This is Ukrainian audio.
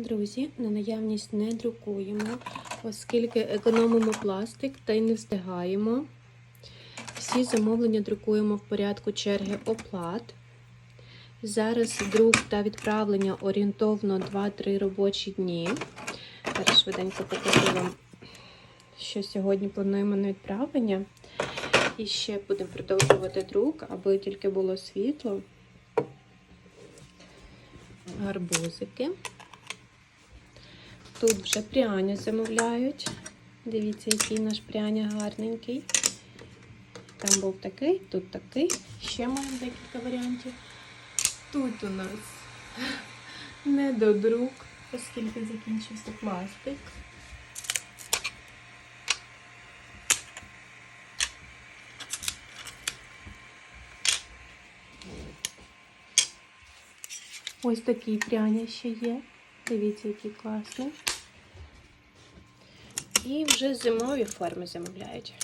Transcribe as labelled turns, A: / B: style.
A: Друзі, на наявність не друкуємо, оскільки економимо пластик та й не встигаємо. Всі замовлення друкуємо в порядку черги оплат. Зараз друк та відправлення орієнтовно 2-3 робочі дні. Зараз швиденько покажу вам, що сьогодні плануємо на відправлення. І ще будемо продовжувати друк, аби тільки було світло. Гарбузики. Тут вже пряня замовляють. Дивіться, який наш пряня гарненький. Там був такий, тут такий. Ще маємо декілька варіантів. Тут у нас недодрук, оскільки закінчився пластик. Ось такий пряня ще є. Дивіться, який класний. І вже зимові форми замовляють.